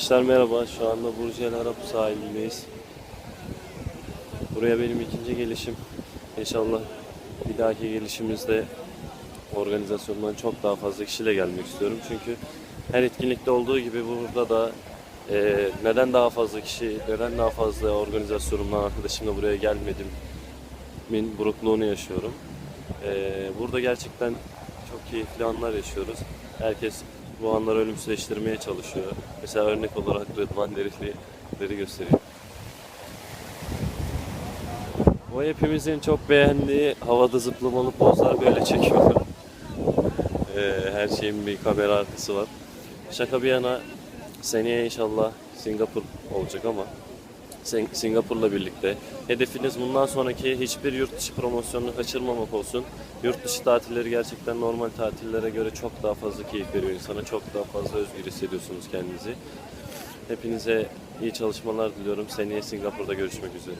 Arkadaşlar merhaba. Şu anda Burcu El Arap sahilindeyiz. Buraya benim ikinci gelişim. İnşallah bir dahaki gelişimizde organizasyondan çok daha fazla kişiyle gelmek istiyorum. Çünkü her etkinlikte olduğu gibi burada da e, neden daha fazla kişi, neden daha fazla organizasyonumdan arkadaşımla buraya gelmedim min burukluğunu yaşıyorum. E, burada gerçekten çok keyifli anlar yaşıyoruz. Herkes bu anları ölümsüzleştirmeye çalışıyor. Mesela örnek olarak Rıdvan Derifli'leri gösteriyor. Bu hepimizin çok beğendiği havada zıplamalı pozlar böyle çekiyor. Ee, her şeyin bir kamera arkası var. Şaka bir yana seneye inşallah Singapur olacak ama Sing- Singapur'la birlikte. Hedefiniz bundan sonraki hiçbir yurt dışı promosyonunu kaçırmamak olsun. Yurt dışı tatilleri gerçekten normal tatillere göre çok daha fazla keyif veriyor insana. Çok daha fazla özgür hissediyorsunuz kendinizi. Hepinize iyi çalışmalar diliyorum. Seneye Singapur'da görüşmek üzere.